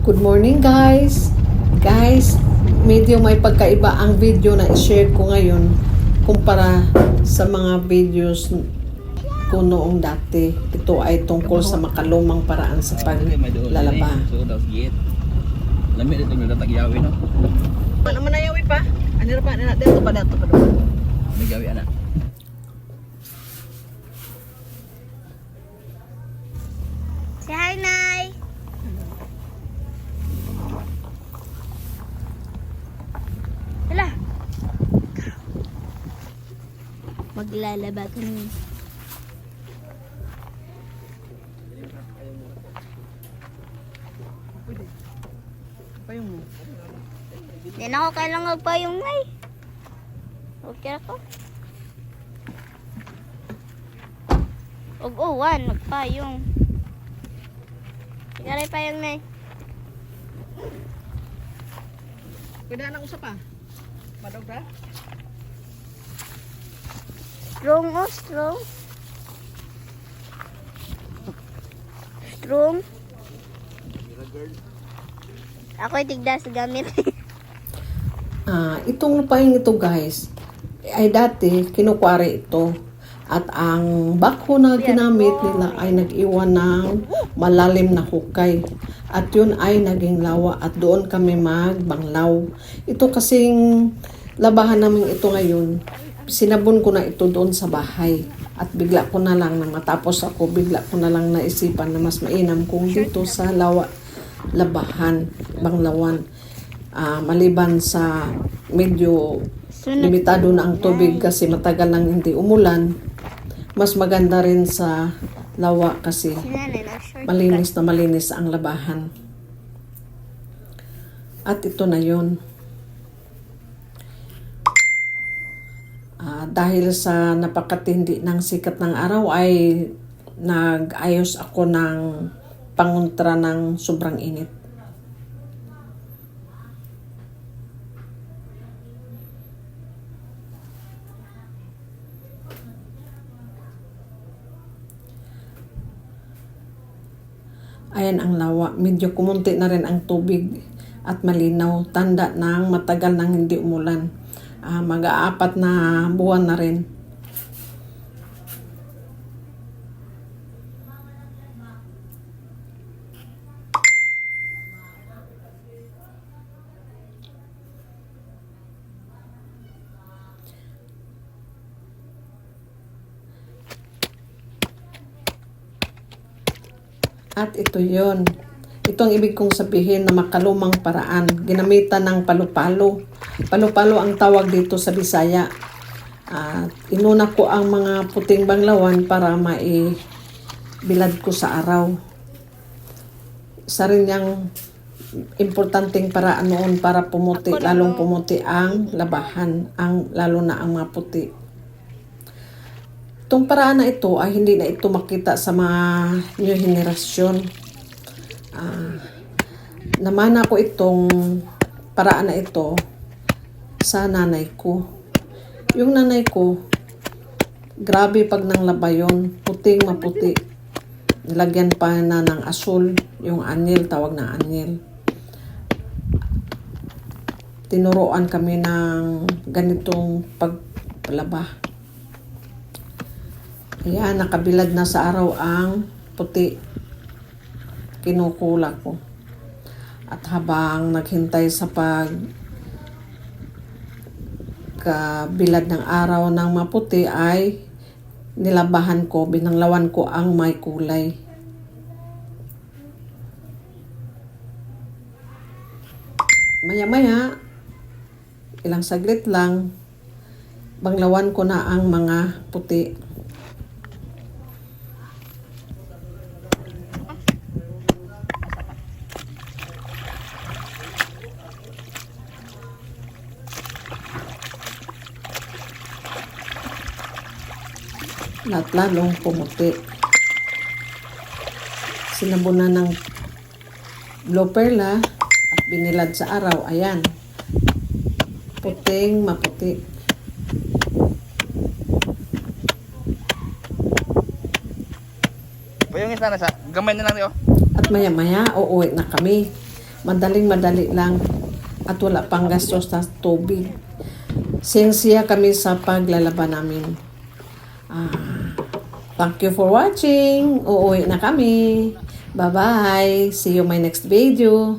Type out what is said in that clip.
Good morning guys! Guys, medyo may pagkaiba ang video na i-share ko ngayon kumpara sa mga videos ko noong dati. Ito ay tungkol sa makalumang paraan sa paglalaba. So, daw gate. Lamig dito may datag yawi no. Ano man na yawi pa? Ano pa? Ano dito pa dito pa dito. May Maglalaba kami. Payong mo. Hindi na ako kailangan magpayong, Nay. Okay ako. Og uwan, magpayong. Sige payong, Nay. Pwede na usap pa. Madog ra? Strong oh, strong. Strong. Ako'y tigdas gamit. Ah, itong lupain ito guys, ay dati kinukwari ito. At ang bako na ginamit nila ay nag-iwan ng malalim na hukay. At yun ay naging lawa at doon kami magbanglaw. Ito kasing labahan namin ito ngayon. Sinabon ko na ito doon sa bahay. At bigla ko na lang, nang matapos ako, bigla ko na lang naisipan na mas mainam kung dito sa lawa, labahan, banglawan. Ah, maliban sa medyo limitado na ang tubig kasi matagal nang hindi umulan, mas maganda rin sa lawa kasi malinis na malinis ang labahan. At ito na yun. Ah, dahil sa napakatindi ng sikat ng araw ay nag-ayos ako ng pangontra ng sobrang init. Ayan ang lawa. Medyo kumunti na rin ang tubig at malinaw. Tanda ng matagal nang hindi umulan. Ah, mag-aapat na buwan na rin. At ito yon. Ito ang ibig kong sabihin na makalumang paraan. Ginamitan ng palupalo. Palupalo ang tawag dito sa Bisaya. At inuna ko ang mga puting banglawan para maibilad ko sa araw. Isa rin yung importanteng paraan noon para pumuti, lalong pumuti ang labahan, ang, lalo na ang mga puti. Itong paraan na ito ay hindi na ito makita sa mga new henerasyon. Ah, namana ko itong paraan na ito sa nanay ko. Yung nanay ko, grabe pag nanglaba yun, puting maputi. Nilagyan pa na ng asul, yung anil, tawag na anil. Tinuruan kami ng ganitong pagpalaba. Ayan, nakabilad na sa araw ang puti. Kinukula ko. At habang naghintay sa pag kabilad ng araw ng maputi ay nilabahan ko, binanglawan ko ang may kulay. Maya-maya, ilang saglit lang, banglawan ko na ang mga puti. At lalong pumuti. Sinabunan ng blue perla at binilad sa araw. Ayan. Puting maputi. Payong isa na sa gamay na lang yo. At maya-maya, uuwi na kami. Madaling-madali lang at wala pang gastos sa tubig. Siya kami sa paglalaban namin. Ah, thank you for watching. Uuwi na kami. Bye-bye. See you my next video.